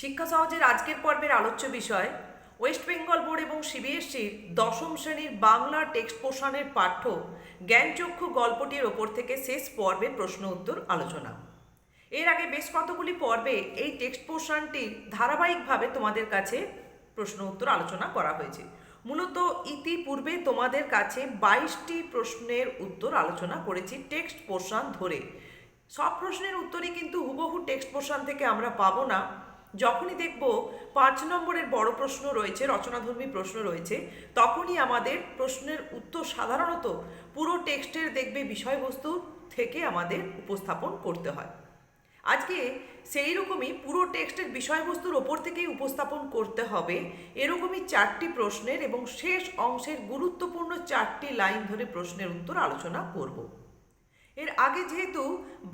শিক্ষা সহজের আজকের পর্বের আলোচ্য বিষয়, ওয়েস্ট বেঙ্গল বোর্ড এবং সিবিএসসির দশম শ্রেণির বাংলা টেক্সট পোষণের পাঠ্য জ্ঞানচক্ষু গল্পটির ওপর থেকে শেষ পর্বে প্রশ্ন উত্তর আলোচনা। এর আগে বেশ কতগুলি পর্বে এই টেক্সট পোর্শনটি ধারাবাহিকভাবে তোমাদের কাছে প্রশ্ন উত্তর আলোচনা করা হয়েছে। মূলত ইতিপূর্বে তোমাদের কাছে বাইশটি প্রশ্নের উত্তর আলোচনা করেছি টেক্সট পোর্শন ধরে। সব প্রশ্নের উত্তরই কিন্তু হুবহু টেক্সট পোর্শন থেকে আমরা পাবো না। যখনই দেখব পাঁচ নম্বরের বড় প্রশ্ন রয়েছে, রচনাধর্মী প্রশ্ন রয়েছে, তখনই আমাদের প্রশ্নের উত্তর সাধারণত পুরো টেক্সটের দেখবে বিষয়বস্তু থেকে আমাদের উপস্থাপন করতে হয়। আজকে সেই রকমই পুরো টেক্সটের বিষয়বস্তুর ওপর থেকেই উপস্থাপন করতে হবে, এরকমই চারটি প্রশ্নের এবং শেষ অংশের গুরুত্বপূর্ণ চারটি লাইন ধরে প্রশ্নের উত্তর আলোচনা করব। এর আগে যেহেতু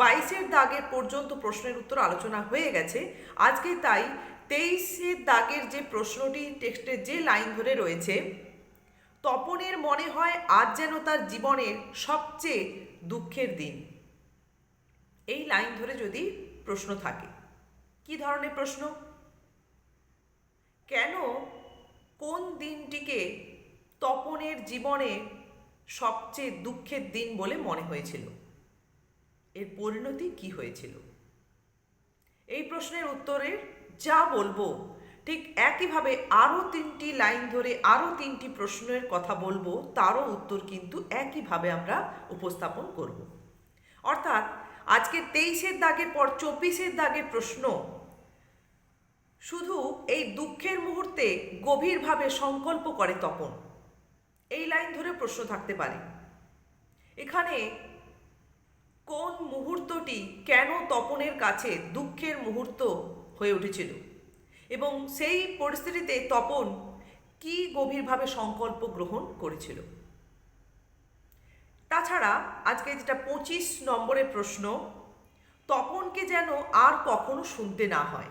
বাইশের দাগের পর্যন্ত প্রশ্নের উত্তর আলোচনা হয়ে গেছে, আজকে তাই তেইশের দাগের যে প্রশ্নটি টেক্সটের যে লাইন ধরে রয়েছে, তপনের মনে হয় আজ যেন তার জীবনের সবচেয়ে দুঃখের দিন। এই লাইন ধরে যদি প্রশ্ন থাকে, কি ধরনের প্রশ্ন? কেন কোন দিনটিকে তপনের জীবনে সবচেয়ে দুঃখের দিন বলে মনে হয়েছিল? এর পরিণতি কি হয়েছিল? এই প্রশ্নের উত্তরের যা বলব, ঠিক একইভাবে আরও তিনটি লাইন ধরে আরও তিনটি প্রশ্নের কথা বলব, তারও উত্তর কিন্তু একইভাবে আমরা উপস্থাপন করব। অর্থাৎ আজকে তেইশের দাগের পর চব্বিশের দাগের প্রশ্ন, শুধু এই দুঃখের মুহূর্তে গভীরভাবে সংকল্প করে তপন। এই লাইন ধরে প্রশ্ন থাকতে পারে। এখানে কেন তপনের কাছে দুঃখের মুহূর্ত হয়ে উঠেছিল? এবং সেই পরিস্থিতিতে তপন কি গভীরভাবে সংকল্প গ্রহণ করেছিল? তাছাড়া আজকে যেটা পঁচিশ নম্বরের প্রশ্ন, তপনকে যেন আর কখনো শুনতে না হয়।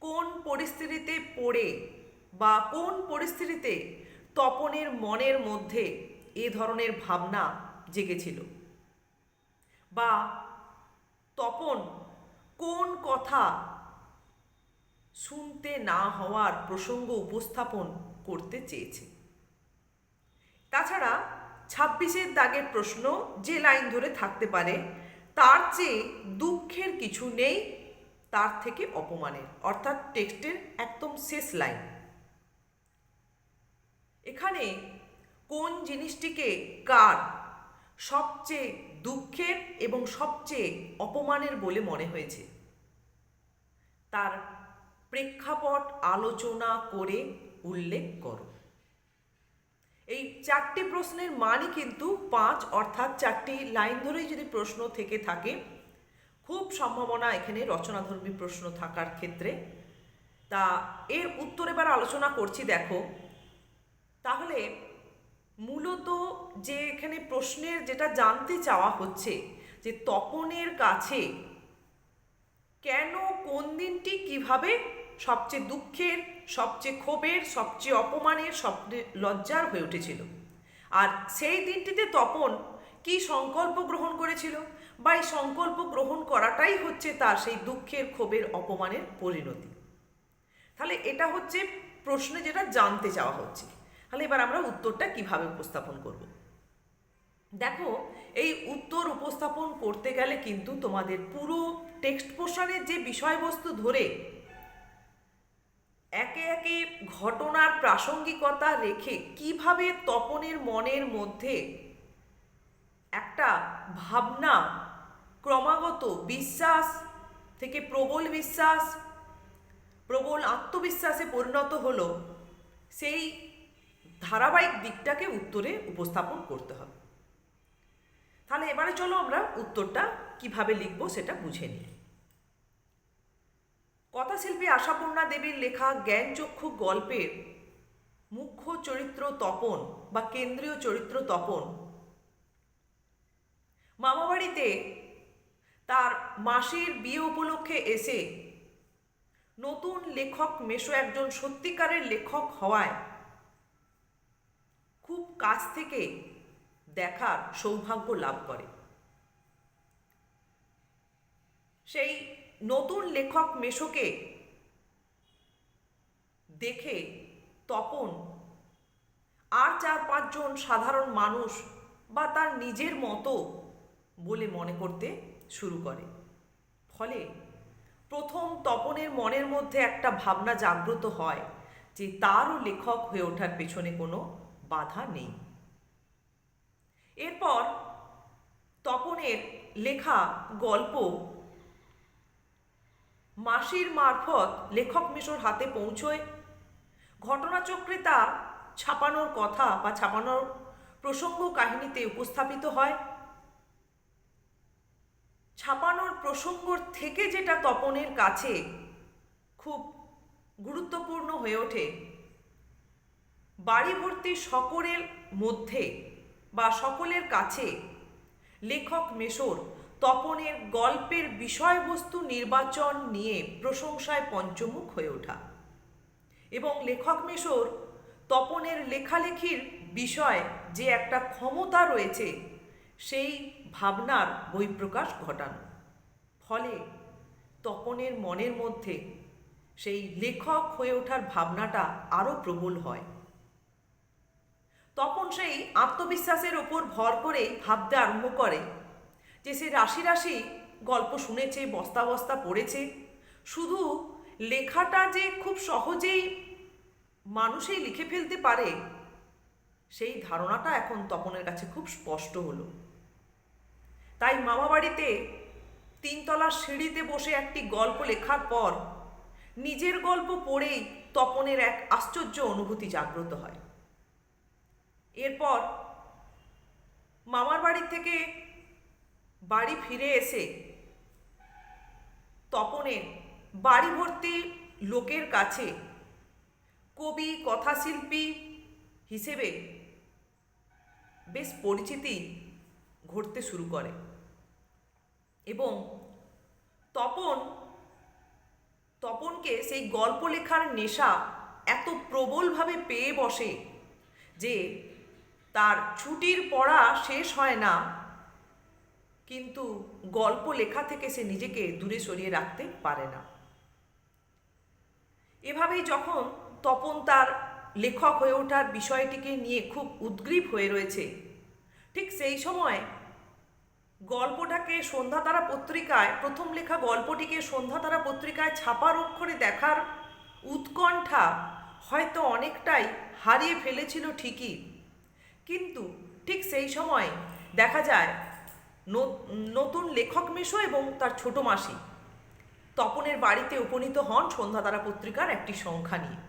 কোন পরিস্থিতিতে পড়ে বা কোন পরিস্থিতিতে তপনের মনের মধ্যে এ ধরনের ভাবনা জেগেছিল? বা তপন কোন কথা শুনতে না হওয়ার প্রসঙ্গ উপস্থাপন করতে চেয়েছে? তাছাড়া ছাব্বিশের দাগের প্রশ্ন যে লাইন ধরে থাকতে পারে, তার চেয়ে দুঃখের কিছু নেই, তার থেকে অপমানের, অর্থাৎ টেক্সটের একদম শেষ লাইন। এখানে কোন জিনিসটিকে কার সবচেয়ে দুঃখের এবং সবচেয়ে অপমানের বলে মনে হয়েছে। তার প্রেক্ষাপট আলোচনা করে উল্লেখ করো। এই চারটি প্রশ্নের মানই কিন্তু পাঁচ, অর্থাৎ চারটি লাইন ধরেই যদি প্রশ্ন থেকে থাকে, খুব সম্ভাবনা এখানে রচনাধর্মী প্রশ্ন থাকার ক্ষেত্রে। তা এর উত্তর এবার আলোচনা করছি, দেখো। তাহলে যে এখানে প্রশ্নের যেটা জানতে চাওয়া হচ্ছে, যে তপনের কাছে কেন কোন দিনটি কীভাবে সবচেয়ে দুঃখের, সবচেয়ে ক্ষোভের, সবচেয়ে অপমানের সবচেয়ে লজ্জার হয়ে উঠেছিল? আর সেই দিনটিতে তপন কি সংকল্প গ্রহণ করেছিল? বা এই সংকল্প গ্রহণ করাটাই হচ্ছে তার সেই দুঃখের, ক্ষোভের, অপমানের পরিণতি। তাহলে এটা হচ্ছে প্রশ্নে যেটা জানতে চাওয়া হচ্ছে। তাহলে এবার আমরা উত্তরটা কীভাবে উপস্থাপন করব? দেখো, এই উত্তর উপস্থাপন করতে গেলে কিন্তু তোমাদের পুরো টেক্সট পোর্শনের যে বিষয়বস্তু ধরে একে একে ঘটনার প্রাসঙ্গিকতা রেখে কীভাবে তপনের মনের মধ্যে একটা ভাবনা, ক্রমাগত বিশ্বাস থেকে প্রবল বিশ্বাস, প্রবল আত্মবিশ্বাসে পরিণত হলো, সেই ধারাবাহিক দিকটাকে উত্তরে উপস্থাপন করতে হবে। তাহলে এবারে চলো আমরা উত্তরটা কীভাবে লিখব সেটা বুঝে নিই। কথাশিল্পী আশাপূর্ণা দেবীর লেখা জ্ঞানচক্ষু গল্পের মুখ্য চরিত্র তপন বা কেন্দ্রীয় চরিত্র তপন। মামাবাড়িতে তার মাসির বিয়ে উপলক্ষে এসে নতুন লেখক মেশো একজন সত্যিকারের লেখক হওয়ায় খুব কাছ থেকে দেখার সৌভাগ্য লাভ করে। সেই নতুন লেখক মেশোকে দেখে তপন, আর চার পাঁচজন সাধারণ মানুষ বা তার নিজের মতো বলে মনে করতে শুরু করে। ফলে প্রথম তপনের মনের মধ্যে একটা ভাবনা জাগ্রত হয় যে তারও লেখক হয়ে ওঠার পেছনে কোনো বাধা নেই। এরপর তপনের লেখা গল্প মাসির মারফত লেখক মিশর হাতে পৌঁছয়। ঘটনাচক্রে তা ছাপানোর কথা বা ছাপানোর প্রসঙ্গ কাহিনীতে উপস্থাপিত হয়। ছাপানোর প্রসঙ্গ থেকে যেটা তপনের কাছে খুব গুরুত্বপূর্ণ হয়ে ওঠে। বাড়ি ভর্তি সকলের মধ্যে বা সকলের কাছে। লেখক মেশর তপনের গল্পের বিষয়বস্তু নির্বাচন নিয়ে প্রশংসায় পঞ্চমুখ হয়ে ওঠা। এবং লেখক মেশর তপনের লেখালেখির বিষয় যে একটা ক্ষমতা রয়েছে, সেই ভাবনার বহিঃপ্রকাশ ঘটানো। ফলে তপনের মনের মধ্যে সেই লেখক হয়ে ওঠার ভাবনাটা আরও প্রবল হয়। তখন সেই আত্মবিশ্বাসের ওপর ভর করেই ভাবতে আরম্ভ করে যে সে রাশি রাশি গল্প শুনেছে, বস্তা বস্তা পড়েছে। শুধু লেখাটা যে খুব সহজেই মানুষেই লিখে ফেলতে পারে, সেই ধারণাটা এখন তপনের কাছে খুব স্পষ্ট হলো। তাই মামাবাড়িতে তিনতলার সিঁড়িতে বসে একটি গল্প লেখার পর নিজের গল্প পড়েই তপনের এক আশ্চর্য অনুভূতি জাগ্রত হয়। এরপর মামার বাড়ি থেকে বাড়ি ফিরে এসে তপনের বাড়ি ভর্তি লোকের কাছে কবি, কথাশিল্পী হিসেবে বেশ পরিচিতি ঘটতে শুরু করে এবং তপন, তপনকে সেই গল্প লেখার নেশা এত প্রবলভাবে পেয়ে বসে যে তার ছুটির পড়া শেষ হয় না। কিন্তু গল্প লেখা থেকে সে নিজেকে দূরে সরিয়ে রাখতে পারে না। এভাবেই যখন তপন তার লেখক হয়ে ওঠার বিষয়টিকে নিয়ে খুব উদ্গ্রীব হয়ে রয়েছে, ঠিক সেই সময় গল্পটাকে সন্ধ্যাতারা পত্রিকায়, প্রথম লেখা গল্পটিকে সন্ধ্যাতারা পত্রিকায় ছাপার অক্ষরে দেখার উৎকণ্ঠা হয়তো অনেকটাই হারিয়ে ফেলেছিল ঠিকই। কিন্তু ঠিক সেই সময় দেখা যায় নতুন লেখক মেশো এবং তার ছোট মাসি তপনের বাড়িতে উপনীত হন সন্ধ্যাতারা পত্রিকার একটি সংখ্যা নিয়ে।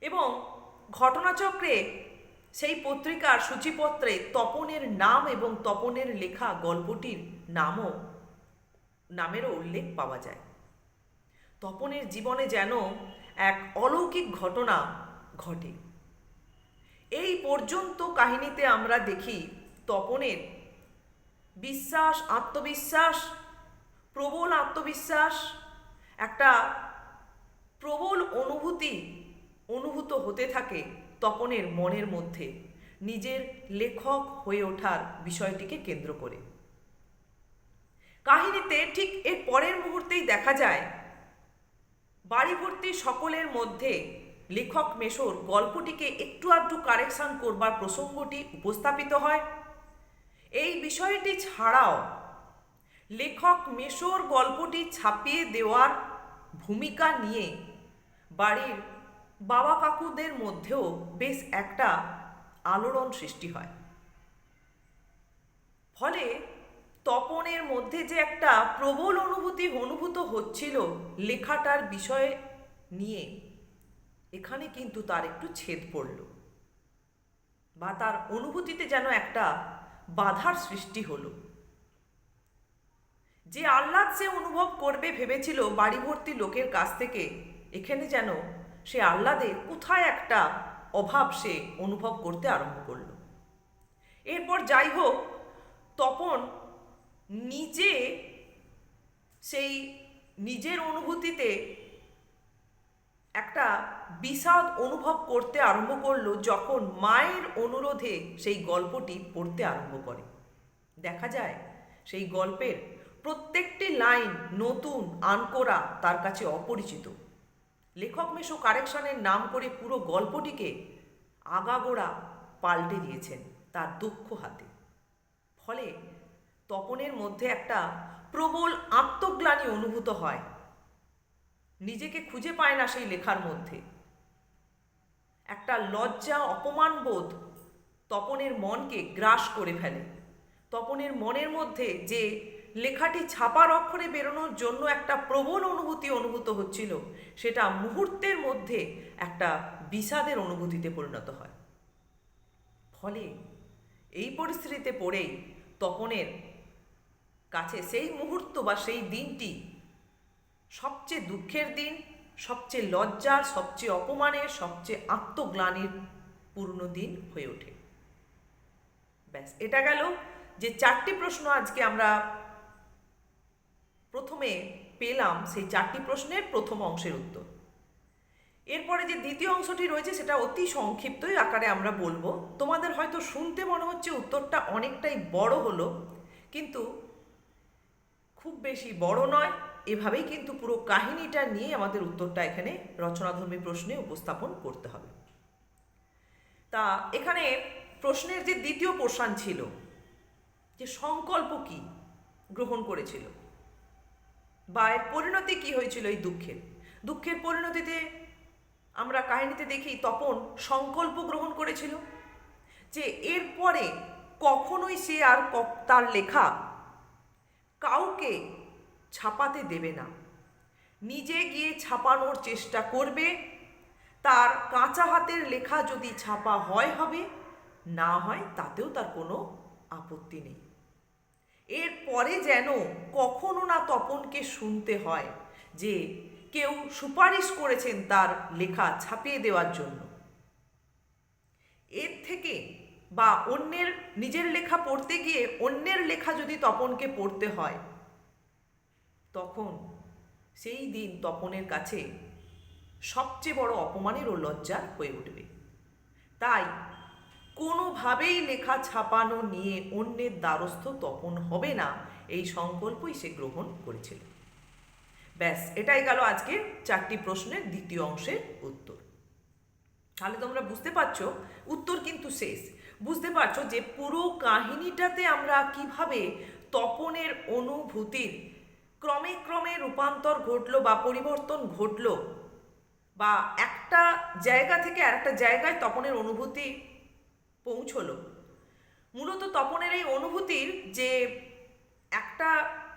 এবং ঘটনাচক্রে সেই পত্রিকার সূচিপত্রে তপনের নাম এবং তপনের লেখা গল্পটির নামও, নামেরও উল্লেখ পাওয়া যায়। তপনের জীবনে যেন এক অলৌকিক ঘটনা ঘটে। এই পর্যন্ত কাহিনীতে আমরা দেখি তপনের বিশ্বাস, আত্মবিশ্বাস, প্রবল আত্মবিশ্বাস, একটা প্রবল অনুভূতি অনুভূত হতে থাকে তপনের মনের মধ্যে, নিজের লেখক হয়ে ওঠার বিষয়টিকে কেন্দ্র করে। কাহিনীতে ঠিক এর পরের মুহূর্তেই দেখা যায় বাড়ি ভর্তি সকলের মধ্যে লেখক মেশোর গল্পটিকে একটু আধটু কারেকশন করবার প্রসঙ্গটি উপস্থাপিত হয়। এই বিষয়টি ছাড়াও লেখক মেশোর গল্পটি ছাপিয়ে দেওয়ার ভূমিকা নিয়ে বাড়ির বাবা কাকুদের মধ্যেও বেশ একটা আলোড়ন সৃষ্টি হয়। ফলে তপনের মধ্যে যে একটা প্রবল অনুভূতি অনুভূত হচ্ছিল লেখাটার বিষয়ে নিয়ে। এখানে কিন্তু তার একটু ছেদ পড়ল বা তার অনুভূতিতে যেন একটা বাধার সৃষ্টি হলো। যে আহ্লাদ সে অনুভব করবে ভেবেছিল বাড়ি ভর্তি লোকের কাছ থেকে, এখানে যেন সে আহ্লাদে কোথায় একটা অভাব সে অনুভব করতে আরম্ভ করল। এরপর যাই হোক, তপন নিজে সেই নিজের অনুভূতিতে একটা বিষাদ অনুভব করতে আরম্ভ করল যখন মায়ের অনুরোধে সেই গল্পটি পড়তে আরম্ভ করে। দেখা যায়, সেই গল্পের প্রত্যেকটি লাইন নতুন, আনকোরা, তার কাছে অপরিচিত। লেখক মেশো কারেকশনের নাম করে পুরো গল্পটিকে আগাগোড়া পাল্টে দিয়েছেন তার দুঃখ হাতে। ফলে তপনের মধ্যে একটা প্রবল আত্মগ্লানি অনুভূত হয়। নিজেকে খুঁজে পায় না সেই লেখার মধ্যে। একটা লজ্জা, অপমান বোধ তপনের মনকে গ্রাস করে ফেলে। তপনের মনের মধ্যে যে লেখাটি ছাপার অক্ষরে বেরোনোর জন্য একটা প্রবল অনুভূতি অনুভূত হচ্ছিল, সেটা মুহূর্তের মধ্যে একটা বিষাদের অনুভূতিতে পরিণত হয়। ফলে এই পরিস্থিতিতে পড়েই তপনের কাছে সেই মুহূর্ত বা সেই দিনটি সবচেয়ে দুঃখের দিন সবচেয়ে লজ্জার, সবচেয়ে অপমানের, সবচেয়ে আত্মগ্লানির পূর্ণ দিন হয়ে ওঠে। ব্যাস, এটা গেল যে চারটি প্রশ্ন আজকে আমরা প্রথমে পেলাম সেই চারটি প্রশ্নের প্রথম অংশের উত্তর। এরপরে যে দ্বিতীয় অংশটি রয়েছে সেটা অতি সংক্ষিপ্তই আকারে আমরা বলব। তোমাদের হয়তো শুনতে মনে হচ্ছে উত্তরটা অনেকটাই বড় হলো, কিন্তু খুব বেশি বড় নয়। এভাবেই কিন্তু পুরো কাহিনীটা নিয়ে আমাদের উত্তরটা এখানে রচনাধর্মী প্রশ্নে উপস্থাপন করতে হবে। তা এখানে প্রশ্নের যে দ্বিতীয় পোর্শন ছিল, যে সংকল্প কি গ্রহণ করেছিল বা এর পরিণতি কি হয়েছিল এই দুঃখের? দুঃখের পরিণতিতে আমরা কাহিনীতে দেখি তপন সংকল্প গ্রহণ করেছিল যে এরপরে কখনোই সে আর তার লেখা কাউকে ছাপাতে দেবে না। নিজে গিয়ে ছাপানোর চেষ্টা করবে। তার কাঁচা হাতের লেখা যদি ছাপা হয় হবে, না হয় তাতেও তার কোনো আপত্তি নেই। এরপরে যেন কখনো না তপনকে শুনতে হয় যে কেউ সুপারিশ করেছেন তার লেখা ছাপিয়ে দেওয়ার জন্য। এর থেকে বা অন্যের নিজের লেখা পড়তে গিয়ে অন্যের লেখা যদি তপনকে পড়তে হয় তখন, সেই দিন তপনের কাছে সবচেয়ে বড় অপমানের ও লজ্জার হয়ে উঠবে। তাই কোনোভাবেই লেখা ছাপানো নিয়ে অন্যের দ্বারস্থ তপন হবে না এই সংকল্পই সে গ্রহণ করেছিল। ব্যাস, এটাই গেল আজকের চারটি প্রশ্নের দ্বিতীয় অংশের উত্তর। তাহলে তোমরা বুঝতে পারছ, উত্তর কিন্তু শেষ। বুঝতে পারছ যে পুরো কাহিনীটাতে আমরা কীভাবে তপনের অনুভূতির ক্রমে ক্রমে রূপান্তর ঘটলো বা পরিবর্তন ঘটলো বা একটা জায়গা থেকে আরেকটা জায়গায় তপনের অনুভূতি পৌঁছলো। মূলত তপনের এই অনুভূতির যে একটা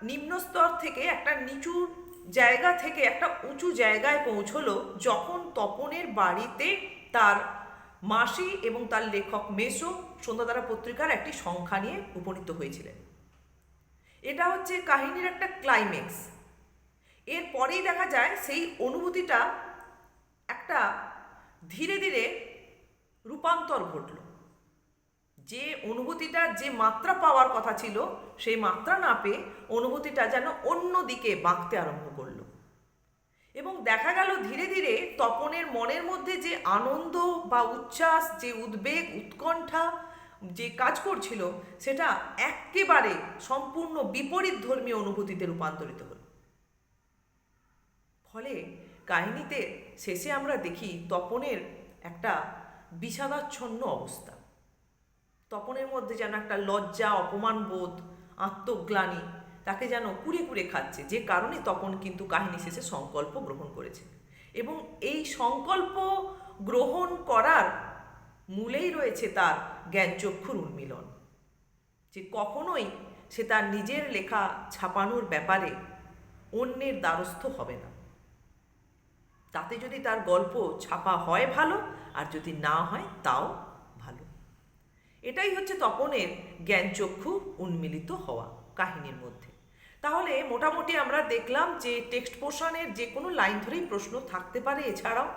নিম্ন স্তর থেকে একটা নিচু জায়গা থেকে একটা উঁচু জায়গায় পৌঁছলো যখন তপনের বাড়িতে তার মাসি এবং তার লেখক মেসো সন্ধ্যাতারা পত্রিকার একটি সংখ্যা নিয়ে উপনীত হয়েছিলেন। এটা হচ্ছে কাহিনীর একটা ক্লাইম্যাক্স এরপরেই দেখা যায় সেই অনুভূতিটা একটা ধীরে ধীরে রূপান্তর ঘটল। যে অনুভূতিটা, যে মাত্রা পাওয়ার কথা ছিল, সেই মাত্রা না পেয়ে অনুভূতিটা যেন অন্য দিকে বাঁকতে আরম্ভ করল। এবং দেখা গেল ধীরে ধীরে তপনের মনের মধ্যে যে আনন্দ বা উচ্ছ্বাস, যে উদ্বেগ, উৎকণ্ঠা যে কাজ করছিল, সেটা একেবারে সম্পূর্ণ বিপরীত ধর্মীয় অনুভূতিতে রূপান্তরিত হলো। ফলে কাহিনীতে শেষে আমরা দেখি তপনের একটা বিষাদাচ্ছন্ন অবস্থা। তপনের মধ্যে যেন একটা লজ্জা অপমান বোধ আত্মগ্লানি তাকে যেন কুড়ে কুড়ে খাচ্ছে, যে কারণে তপন কিন্তু কাহিনী শেষে সংকল্প গ্রহণ করেছে। এবং এই সংকল্প গ্রহণ করার মূলেই রয়েছে তার জ্ঞানচক্ষুর উন্মিলন। যে কখনোই সে তার নিজের লেখা ছাপানোর ব্যাপারে অন্যের দ্বারস্থ হবে না। তাতে যদি তার গল্প ছাপা হয় ভালো, আর যদি না হয় তাও ভালো। এটাই হচ্ছে তপনের জ্ঞানচক্ষু উন্মিলিত হওয়া কাহিনীর মধ্যে। তাহলে মোটামুটি আমরা দেখলাম যে টেক্সট পোর্শনের যে কোনো লাইন ধরেই প্রশ্ন থাকতে পারে এছাড়াও।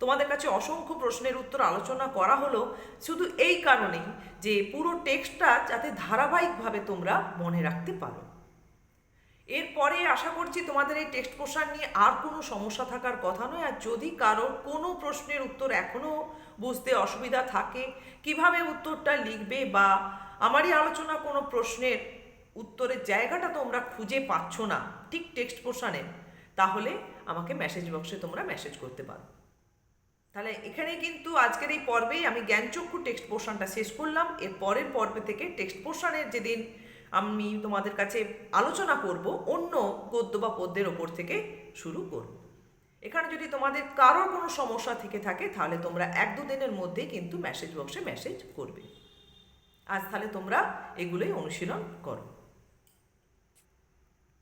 তোমাদের কাছে অসংখ্য প্রশ্নের উত্তর আলোচনা করা হলো। শুধু এই কারণেই যে পুরো টেক্সটটা যাতে ধারাবাহিকভাবে তোমরা মনে রাখতে পারো। এরপরে আশা করছি তোমাদের এই টেক্সট পোর্শন নিয়ে আর কোনো সমস্যা থাকার কথা নয়। আর যদি কারোর কোনো প্রশ্নের উত্তর এখনও বুঝতে অসুবিধা থাকে, কীভাবে উত্তরটা লিখবে বা আমারই আলোচনা কোনো প্রশ্নের উত্তরের জায়গাটা তোমরা খুঁজে পাচ্ছ না ঠিক টেক্সট পোর্শনে তাহলে আমাকে মেসেজ বক্সে তোমরা মেসেজ করতে পারো। তাহলে এখানে কিন্তু আজকের এই পর্বেই আমি জ্ঞানচক্ষু টেক্সট পোর্শনটা শেষ করলাম। এর পরের পর্বে থেকে টেক্সট পোর্শনের যেদিন আমি তোমাদের কাছে আলোচনা করব, অন্য গদ্য বা পদ্যের ওপর থেকে শুরু করব। এখানে যদি তোমাদের কারোর কোনো সমস্যা থেকে থাকে, তাহলে তোমরা এক দু দিনের মধ্যেই কিন্তু মেসেজ বক্সে মেসেজ করবে। আজ তাহলে তোমরা এগুলোই অনুশীলন করো।